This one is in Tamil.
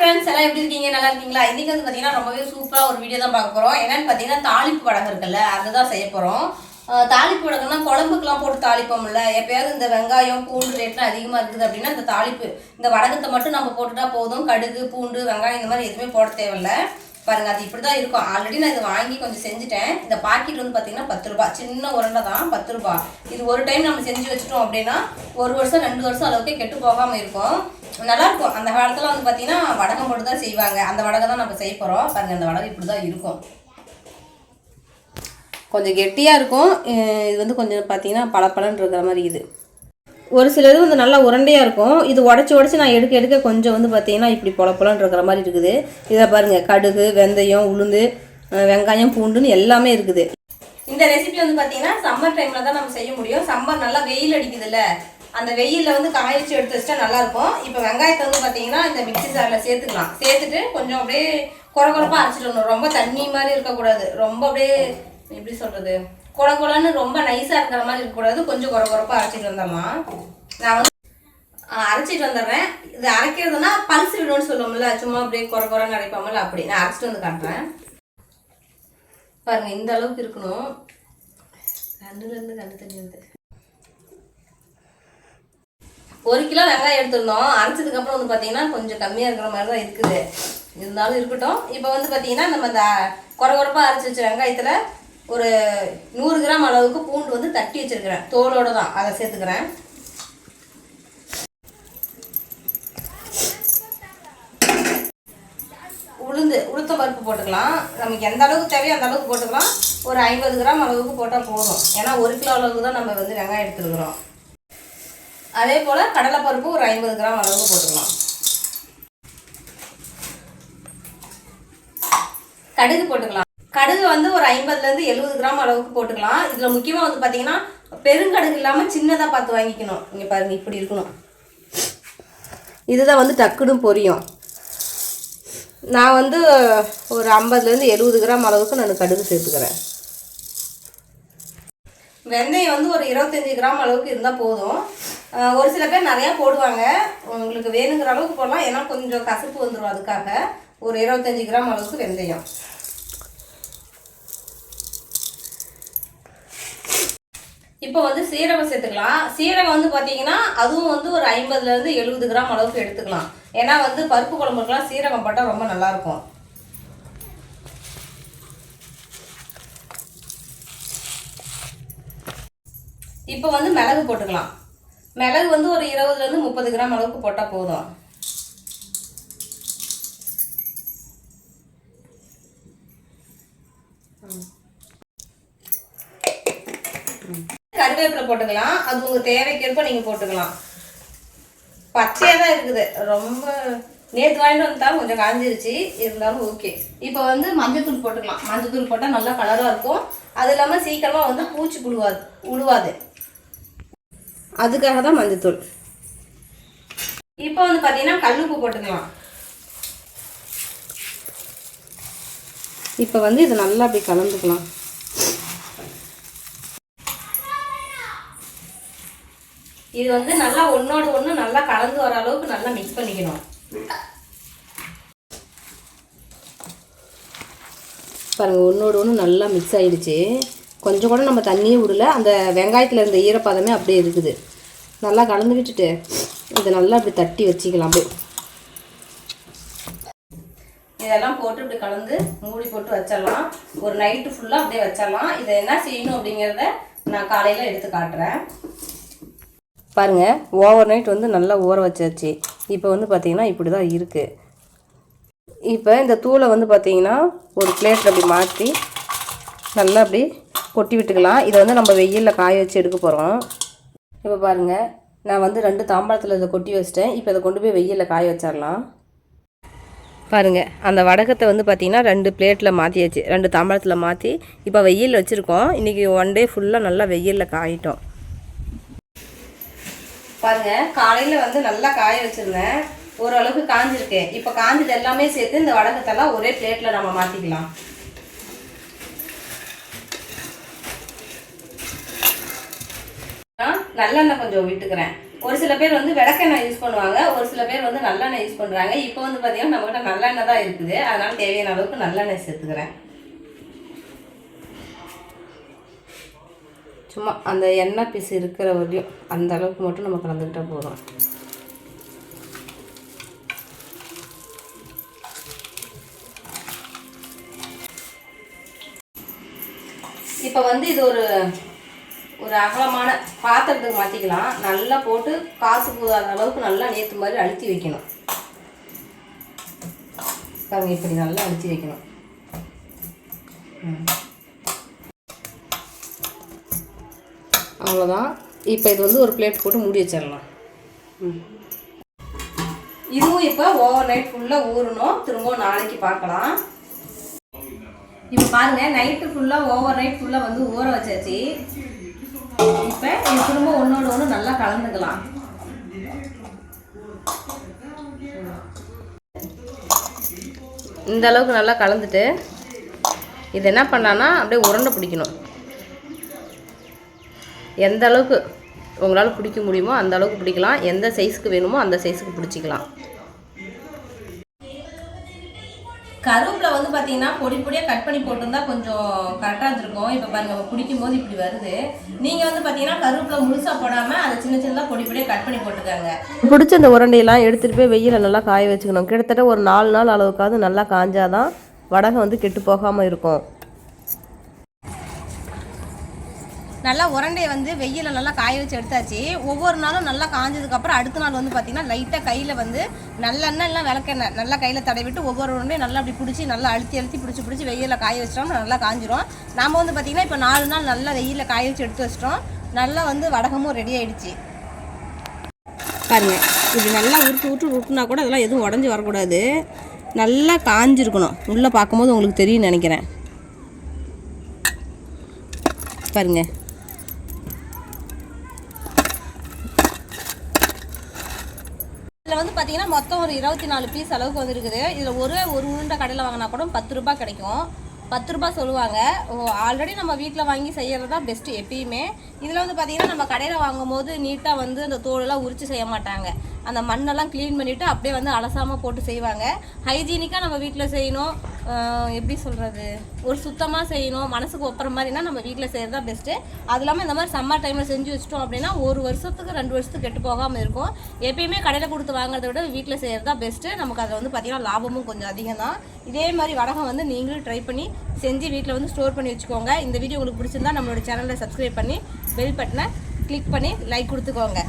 ஃப்ரெண்ட்ஸ் எல்லாம் எப்படி இருக்கீங்க? நல்லா இருக்கீங்களா? இன்னைக்கு வந்து பார்த்தீங்கன்னா ரொம்பவே சூப்பராக ஒரு வீடியோ தான் பார்க்க போகிறோம் என்னன்னு பார்த்தீங்கன்னா தாளிப்பு வடகம் இருக்குல்ல அதுதான் செய்ய போகிறோம் தாளிப்பு வடகம்னா குழம்புக்குலாம் போட்டு தாளிப்போம்ல. எப்பயாவது இந்த வெங்காயம் பூண்டு ரேட்லாம் அதிகமாக இருக்குது அப்படின்னா இந்த தாளிப்பு இந்த வடகத்தை மட்டும் நம்ம போட்டுட்டா போதும். கடுகு பூண்டு வெங்காயம் இந்த மாதிரி எதுவுமே போட தேவையில்ல. பாருங்க அது இப்படி தான் இருக்கும். ஆல்ரெடி நான் இதை வாங்கி கொஞ்சம் செஞ்சுட்டேன். இந்த பாக்கெட் வந்து பார்த்தீங்கன்னா பத்து ரூபாய் சின்ன உருண்டை தான் பத்து ரூபாய் இது ஒரு டைம் நம்ம செஞ்சு வச்சுட்டோம் அப்படின்னா ஒரு வருஷம் ரெண்டு வருஷம் அளவுக்கு கெட்டு போகாமல் இருக்கும். நல்லா இருக்கும். அந்த காலத்தில் வந்து பார்த்தீங்கன்னா வடகம் போட்டு தான் செய்வாங்க. அந்த வடகம் தான் நம்ம செய்ய போகிறோம் பாருங்கள் அந்த வடகம் இப்படி தான் இருக்கும். கொஞ்சம் கெட்டியாக இருக்கும். இது வந்து கொஞ்சம் பார்த்தீங்கன்னா பளபளன்னு இருக்கிற மாதிரி இது. ஒரு சிலது வந்து நல்லா உருண்டையாக இருக்கும். இது உடச்சி உடச்சி நான் எடுக்க எடுக்க கொஞ்சம் வந்து பார்த்தீங்கன்னா இப்படி பொல இருக்கிற மாதிரி இருக்குது. இதை பாருங்கள் கடுகு வெந்தயம் உளுந்து வெங்காயம் பூண்டுன்னு எல்லாமே இருக்குது. இந்த ரெசிபி வந்து பார்த்தீங்கன்னா சம்மர் டைமில் தான் நம்ம செய்ய முடியும். சம்மர் நல்லா வெயில் அடிக்குதுல்ல. அந்த வெயிலில் வந்து காய வச்சு எடுத்து வச்சிட்டா நல்லாயிருக்கும். இப்போ வெங்காயத்தை வந்து பார்த்தீங்கன்னா இந்த மிக்ஸி ஜாரில் சேர்த்துக்கலாம். சேர்த்துட்டு கொஞ்சம் அப்படியே குறை குறைப்பாக அரைச்சிட்டு வரணும். ரொம்ப தண்ணி மாதிரி இருக்கக்கூடாது. ரொம்ப அப்படியே எப்படி சொல்கிறது கொட குறைன்னு ரொம்ப நைஸாக இருக்கிற மாதிரி இருக்கக்கூடாது கொஞ்சம் குறை குறைப்பாக அரைச்சிட்டு வந்தோம்மா. நான் வந்து அரைச்சிட்டு வந்துடுறேன். இது அரைக்கிறதுனா பல்ஸ் விடும்னு சொல்லுவோம்ல சும்மா அப்படியே குறை குறைன்னு அரைப்பாமல அப்படி. நான் அரைச்சிட்டு வந்து காட்டுறேன். பாருங்க இந்த அளவுக்கு இருக்கணும். கண்ணுலேருந்து கண்ணு தண்ணி வந்து. ஒரு கிலோ வெங்காயம் எடுத்துருந்தோம். அரைச்சதுக்கு அப்புறம் வந்து பார்த்தீங்கன்னா கொஞ்சம் கம்மியாக இருக்கிற மாதிரி தான் இருக்குது. இருந்தாலும் இருக்கட்டும். இப்போ வந்து பார்த்தீங்கன்னா நம்ம இந்த குறை குறைப்பாக அரைச்சி வச்ச வெங்காயத்தில் ஒரு நூறு கிராம் அளவுக்கு பூண்டு வந்து தட்டி வச்சிருக்கிறேன். தோலோட தான் அதை சேர்த்துக்கிறேன். உளுந்து உளுத்த பருப்பு போட்டுக்கலாம். நமக்கு எந்த அளவுக்கு தேவையோ அந்த அளவுக்கு போட்டுக்கலாம். ஒரு ஐம்பது கிராம் அளவுக்கு போட்டால் போதும். ஏன்னா ஒரு கிலோ அளவுக்கு தான் நம்ம வந்து வெங்காயம் எடுத்துருக்குறோம். அதே போல் கடலைப்பருப்பு ஒரு ஐம்பது கிராம் அளவுக்கு போட்டுக்கலாம். கடுகு போட்டுக்கலாம். கடுகு வந்து ஒரு ஐம்பதுலேருந்து எழுபது கிராம் அளவுக்கு போட்டுக்கலாம். இதில் முக்கியமாக வந்து பார்த்தீங்கன்னா பெருங்கடுகு இல்லாமல் சின்னதாக பார்த்து வாங்கிக்கணும். இங்கே பாருங்க இப்படி இருக்கணும். இதுதான் வந்து டக்குன்னு பொரியும். நான் வந்து ஒரு ஐம்பதுலேருந்து எழுபது கிராம் அளவுக்கு நான் கடுகு சேர்த்துக்கிறேன். வெந்தயம் வந்து ஒரு இருபத்தஞ்சி கிராம் அளவுக்கு இருந்தால் போதும். ஒரு சில பேர் நிறையா போடுவாங்க. உங்களுக்கு வேணுங்கிற அளவுக்கு போடலாம். ஏன்னா கொஞ்சம் கசப்பு வந்துடும் அதுக்காக. ஒரு இருபத்தஞ்சி கிராம் அளவுக்கு வெந்தயம். இப்போ வந்து சீரகம் சேர்த்துக்கலாம். சீரகம் வந்து பார்த்தீங்கன்னா அதுவும் வந்து ஒரு ஐம்பதுலேருந்து எழுபது கிராம் அளவுக்கு எடுத்துக்கலாம். ஏன்னா வந்து பருப்பு குழம்புக்கெல்லாம் சீரகம் போட்டால் ரொம்ப நல்லாயிருக்கும் இப்போ வந்து மிளகு போட்டுக்கலாம். மிளகு வந்து ஒரு இருபதுலேருந்து முப்பது கிராம் அளவுக்கு போட்டால் போதும். கருவேப்பிலை போட்டுக்கலாம். அது உங்கள் தேவைக்கேற்ப நீங்கள் போட்டுக்கலாம். பச்சையாக தான் இருக்குது. ரொம்ப நேற்று வாங்கிட்டு வந்தாலும் கொஞ்சம் காஞ்சிருச்சு. இருந்தாலும் ஓகே இப்போ வந்து மஞ்சத்தூள் போட்டுக்கலாம். மஞ்சத்தூள் போட்டால் நல்லா கலராக இருக்கும். அது இல்லாமல் சீக்கிரமாக வந்து பூச்சி புழுவாது உழுவாது. அதுக்காக தான் மஞ்சத்தூள். இப்போ வந்து பார்த்தீங்கன்னா கல்லுப்பு போட்டுக்கலாம். இப்போ வந்து இதை நல்லா அப்படி கலந்துக்கலாம். இது வந்து நல்லா ஒன்றோட ஒன்று நல்லா கலந்து வர அளவுக்கு நல்லா மிக்ஸ் பண்ணிக்கணும். பாருங்கள் ஒன்றோட ஒன்று நல்லா மிக்ஸ் ஆயிடுச்சு. கொஞ்சம் கூட நம்ம தண்ணியே விடல. அந்த வெங்காயத்தில் இருந்த ஈரப்பதமே அப்படியே இருக்குது. நல்லா கலந்து விட்டுட்டு இதை நல்லா இப்படி தட்டி வச்சுக்கலாம் அப்படியே. இதெல்லாம் போட்டு இப்படி கலந்து மூடி போட்டு வச்சிடலாம். ஒரு நைட்டு ஃபுல்லாக அப்படியே வச்சிடலாம். இதை என்ன செய்யணும் அப்படிங்கிறத நான் காலையில் எடுத்து காட்டுறேன். பாருங்கள் ஓவர் நைட் வந்து நல்லா ஊற வச்சாச்சு. இப்போ வந்து பார்த்தீங்கன்னா இப்படி தான் இருக்குது இப்போ இந்த தூளை வந்து பார்த்தீங்கன்னா ஒரு பிளேட்டில் அப்படி மாற்றி நல்லா அப்படி கொட்டி விட்டுக்கலாம். இதை வந்து நம்ம வெயிலில் காய வச்சு எடுக்க போகிறோம் இப்போ பாருங்கள் நான் வந்து ரெண்டு தாம்பாளத்தில் இதை கொட்டி வச்சிட்டேன். இப்போ இதை கொண்டு போய் வெயிலில் காய வச்சிடலாம். பாருங்கள் அந்த வடகத்தை வந்து பார்த்திங்கன்னா ரெண்டு பிளேட்டில் மாற்றியாச்சு ரெண்டு தாம்பாளத்தில் மாற்றி இப்போ வெயிலில் வச்சுருக்கோம். இன்றைக்கி ஒன் டே ஃபுல்லாக நல்லா வெயிலில் காயிட்டோம். பாருங்க காலையில் வந்து நல்லா காய வச்சுருந்தேன் ஓரளவுக்கு காஞ்சிருக்கு. இப்போ காஞ்சது எல்லாமே சேர்த்து இந்த வடகத்தெல்லாம் ஒரே பிளேட்டில் நம்ம மாற்றிக்கலாம் நல்லெண்ணெய் கொஞ்சம் விட்டுக்கிறேன். ஒரு சில பேர் வந்து விளக்கெண்ணெய் யூஸ் பண்ணுவாங்க. ஒரு சில பேர் வந்து நல்லெண்ணெய் யூஸ் பண்ணுறாங்க இப்போ வந்து பார்த்தீங்கன்னா நம்மகிட்ட நல்லெண்ணெய் தான் இருக்குது. அதனால தேவையான அளவுக்கு நல்லெண்ணெய் சேர்த்துக்கிறேன். சும்மா அந்த எண்ணெய் பீஸ் இருக்கிற வரையும் அந்த அளவுக்கு மட்டும் நம்ம கலந்துக்கிட்டால் போதும். இப்போ வந்து இது ஒரு ஒரு அகலமான பாத்திரத்துக்கு மாற்றிக்கலாம் நல்லா போட்டு காற்று போகாத அளவுக்கு நல்லா நேற்று மாதிரி அழுத்தி வைக்கணும். பாருங்க இப்படி நல்லா அழுத்தி வைக்கணும். ம். அவ்வளோதான். இப்போ இது வந்து ஒரு பிளேட் போட்டு மூடி வச்சிடலாம். ம். இதுவும் இப்போ ஓவர் நைட் ஃபுல்லாக ஊறணும். திரும்பவும் நாளைக்கு பார்க்கலாம். இப்போ பாருங்க நைட்டு ஃபுல்லாக ஓவர் நைட் ஃபுல்லாக வந்து ஊற வச்சாச்சு. இப்போ இது திரும்ப ஒன்றோட ஒன்று நல்லா கலந்துக்கலாம். இந்த அளவுக்கு நல்லா கலந்துட்டு இது என்ன பண்ணலான்னா அப்படியே உருண்டை பிடிக்கணும். எந்த அளவுக்கு உங்களால் பிடிக்க முடியுமோ அந்த அளவுக்கு பிடிக்கலாம். எந்த சைஸ்க்கு வேணுமோ அந்த சைஸுக்கு பிடிச்சிக்கலாம். கருவேப்பிலை வந்து பார்த்தீங்கன்னா பொடி பொடியாக கட் பண்ணி போட்டிருந்தா கொஞ்சம் கரெக்டாக இருந்திருக்கும். இப்போ பாருங்க நம்ம பிடிக்கும் போது இப்படி வருது. நீங்கள் வந்து பார்த்தீங்கன்னா கருவேப்பிலை முழுசாக போடாமல் அதை சின்ன சின்னதாக பொடி பொடியாக கட் பண்ணி போட்டுக்காங்க. பிடிச்ச இந்த உருண்டையெல்லாம் எடுத்துகிட்டு போய் வெயில நல்லா காய வச்சுக்கணும். கிட்டத்தட்ட ஒரு நாலு நாள் அளவுக்காவது நல்லா காஞ்சாதான் வடகம் வந்து கெட்டு போகாமல் இருக்கும். நல்லா உரண்டையை வந்து வெயில நல்லா காய வச்சு எடுத்தாச்சு. ஒவ்வொரு நாளும் நல்லா காஞ்சதுக்கப்புறம் அடுத்த நாள் வந்து பார்த்தீங்கன்னா லைட்டாக கையில் வந்து நல்லெண்ணெய் இல்லை விளக்கெண்ணெய் நல்லா கையில் தடவிட்டு ஒவ்வொரு உருண்டையும் நல்லா அப்படி பிடிச்சி நல்லா அழுத்தி அழுத்தி பிடிச்சி பிடிச்சி வெயிலில் காய வச்சிட்டோம் நல்லா காஞ்சிரும். நாம் வந்து பார்த்தீங்கன்னா இப்போ நாலு நாள் நல்லா வெயிலில் காய வச்சு எடுத்து வச்சிட்டோம். நல்லா வந்து வடகமும் ரெடி ஆகிடுச்சு பாருங்கள் இது நல்லா உருட்டு உருட்டு உருட்டுனா கூட அதெல்லாம் எதுவும் உடஞ்சி வரக்கூடாது. நல்லா காஞ்சிருக்கணும். உள்ளே பார்க்கும்போது உங்களுக்கு தெரியும் நினைக்கிறேன். பாருங்கள் இதில் வந்து பார்த்தீங்கன்னா மொத்தம் ஒரு இருபத்தி நாலு பீஸ் அளவுக்கு வந்துருக்குது இதில் ஒரு ஒரு உருண்டை கடையில் வாங்கினா கூட பத்து ரூபா கிடைக்கும். பத்து ரூபாய் சொல்லுவாங்க. ஆல்ரெடி நம்ம வீட்டில் வாங்கி செய்கிறது தான் பெஸ்ட்டு எப்பயுமே. இதில் வந்து பார்த்தீங்கன்னா நம்ம கடையில் வாங்கும்போது நீட்டாக வந்து அந்த தோலெல்லாம் உரிச்சு செய்ய மாட்டாங்க. அந்த மண்ணெல்லாம் க்ளீன் பண்ணிவிட்டு அப்படியே வந்து அலசாமல் போட்டு செய்வாங்க. ஹைஜீனிக்காக நம்ம வீட்டில் செய்யணும். எப்படி சொல்கிறது ஒரு சுத்தமாக செய்யணும் மனசுக்கு ஒப்புற மாதிரினா நம்ம வீட்டில் செய்கிறது தான் பெஸ்ட்டு அது இல்லாமல் இந்த மாதிரி சம்மர் டைமில் செஞ்சு வச்சிட்டோம் அப்படின்னா ஒரு வருஷத்துக்கு ரெண்டு வருஷத்துக்கு கெட்டு போகாமல் இருக்கும். எப்பயுமே கடையில் கொடுத்து வாங்குறத விட வீட்டில் செய்கிறது தான் பெஸ்ட்டு நமக்கு அதில் வந்து பார்த்திங்கன்னா லாபமும் கொஞ்சம் அதிகம் தான் இதே மாதிரி வடகம் வந்து நீங்களும் ட்ரை பண்ணி செஞ்சு வீட்டில் வந்து ஸ்டோர் பண்ணி வச்சுக்கோங்க. இந்த வீடியோ உங்களுக்கு பிடிச்சிருந்தா நம்மளோட சேனலை சப்ஸ்கிரைப் பண்ணி பெல் பட்டனை கிளிக் பண்ணி லைக் கொடுத்துக்கோங்க.